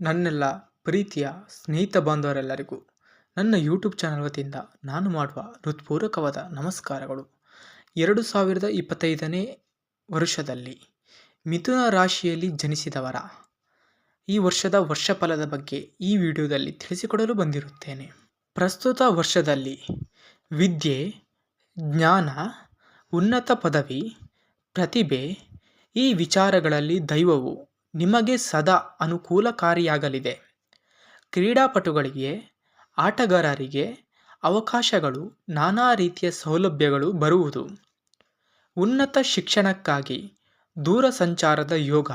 ನನ್ನೆಲ್ಲ ಪ್ರೀತಿಯ ಸ್ನೇಹಿತ ಬಾಂಧವರೆಲ್ಲರಿಗೂ ನನ್ನ ಯೂಟ್ಯೂಬ್ ಚಾನಲ್ ವತಿಯಿಂದ ನಾನು ಮಾಡುವ ಹೃತ್ಪೂರ್ವಕವಾದ ನಮಸ್ಕಾರಗಳು. ಎರಡು ಸಾವಿರದ ಇಪ್ಪತ್ತೈದನೇ ವರ್ಷದಲ್ಲಿ ಮಿಥುನ ರಾಶಿಯಲ್ಲಿ ಜನಿಸಿದವರ ಈ ವರ್ಷದ ವರ್ಷಫಲದ ಬಗ್ಗೆ ಈ ವಿಡಿಯೋದಲ್ಲಿ ತಿಳಿಸಿಕೊಡಲು ಬಂದಿರುತ್ತೇನೆ. ಪ್ರಸ್ತುತ ವರ್ಷದಲ್ಲಿ ವಿದ್ಯೆ, ಜ್ಞಾನ, ಉನ್ನತ ಪದವಿ, ಪ್ರತಿಭೆ ಈ ವಿಚಾರಗಳಲ್ಲಿ ದೈವವು ನಿಮಗೆ ಸದಾ ಅನುಕೂಲಕಾರಿಯಾಗಲಿದೆ. ಕ್ರೀಡಾಪಟುಗಳಿಗೆ, ಆಟಗಾರರಿಗೆ ಅವಕಾಶಗಳು, ನಾನಾ ರೀತಿಯ ಸೌಲಭ್ಯಗಳು ಬರುವುದು. ಉನ್ನತ ಶಿಕ್ಷಣಕ್ಕಾಗಿ ದೂರ ಸಂಚಾರದ ಯೋಗ,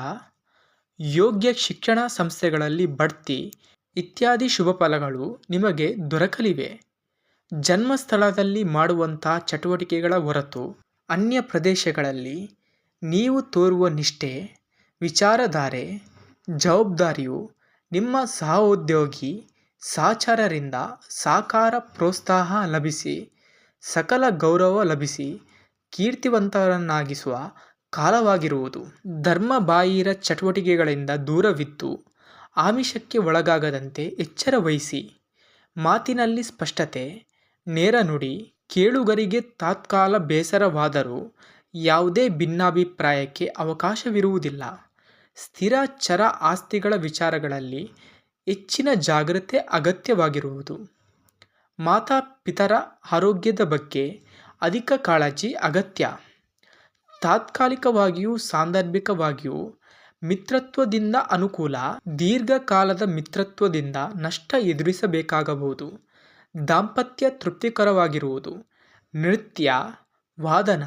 ಯೋಗ್ಯ ಶಿಕ್ಷಣ ಸಂಸ್ಥೆಗಳಲ್ಲಿ ಬಡ್ತಿ ಇತ್ಯಾದಿ ಶುಭ ಫಲಗಳು ನಿಮಗೆ ದೊರಕಲಿವೆ. ಜನ್ಮಸ್ಥಳದಲ್ಲಿ ಮಾಡುವಂಥ ಚಟುವಟಿಕೆಗಳ ಹೊರತು ಅನ್ಯ ಪ್ರದೇಶಗಳಲ್ಲಿ ನೀವು ತೋರುವ ನಿಷ್ಠೆ ವಿಚಾರಧಾರೆ, ಜವಾಬ್ದಾರಿಯು ನಿಮ್ಮ ಸಹೋದ್ಯೋಗಿ ಸಹಚರರಿಂದ ಸಾಕಾರ ಪ್ರೋತ್ಸಾಹ ಲಭಿಸಿ, ಸಕಲ ಗೌರವ ಲಭಿಸಿ, ಕೀರ್ತಿವಂತರನ್ನಾಗಿಸುವ ಕಾಲವಾಗಿರುವುದು. ಧರ್ಮಬಾಹಿರ ಚಟುವಟಿಕೆಗಳಿಂದ ದೂರವಿದ್ದು, ಆಮಿಷಕ್ಕೆ ಒಳಗಾಗದಂತೆ ಎಚ್ಚರ ವಹಿಸಿ, ಮಾತಿನಲ್ಲಿ ಸ್ಪಷ್ಟತೆ, ನೇರ ನುಡಿ, ಕೇಳುಗರಿಗೆ ತಾತ್ಕಾಲ ಬೇಸರವಾದರೂ ಯಾವುದೇ ಭಿನ್ನಾಭಿಪ್ರಾಯಕ್ಕೆ ಅವಕಾಶವಿರುವುದಿಲ್ಲ. ಸ್ಥಿರ ಚರ ಆಸ್ತಿಗಳ ವಿಚಾರಗಳಲ್ಲಿ ಹೆಚ್ಚಿನ ಜಾಗ್ರತೆ ಅಗತ್ಯವಾಗಿರುವುದು. ಮಾತಾಪಿತರ ಆರೋಗ್ಯದ ಬಗ್ಗೆ ಅಧಿಕ ಕಾಳಜಿ ಅಗತ್ಯ. ತಾತ್ಕಾಲಿಕವಾಗಿಯೂ ಸಾಂದರ್ಭಿಕವಾಗಿಯೂ ಮಿತ್ರತ್ವದಿಂದ ಅನುಕೂಲ, ದೀರ್ಘಕಾಲದ ಮಿತ್ರತ್ವದಿಂದ ನಷ್ಟ ಎದುರಿಸಬೇಕಾಗಬಹುದು. ದಾಂಪತ್ಯ ತೃಪ್ತಿಕರವಾಗಿರುವುದು. ನೃತ್ಯ, ವಾದನ,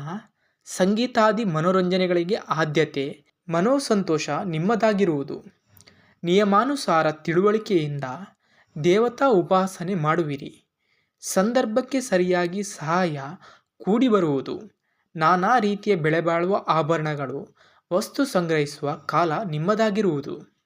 ಸಂಗೀತಾದಿ ಮನೋರಂಜನೆಗಳಿಗೆ ಆದ್ಯತೆ ಮನೋಸಂತೋಷ ನಿಮ್ಮದಾಗಿರುವುದು. ನಿಯಮಾನುಸಾರ ತಿಳುವಳಿಕೆಯಿಂದ ದೇವತಾ ಉಪಾಸನೆ ಮಾಡುವಿರಿ. ಸಂದರ್ಭಕ್ಕೆ ಸರಿಯಾಗಿ ಸಹಾಯ ಕೂಡಿ ಬರುವುದು ನಾನಾ ರೀತಿಯ ಬೆಲೆಬಾಳುವ ಆಭರಣಗಳು ವಸ್ತು ಸಂಗ್ರಹಿಸುವ ಕಾಲ ನಿಮ್ಮದಾಗಿರುವುದು.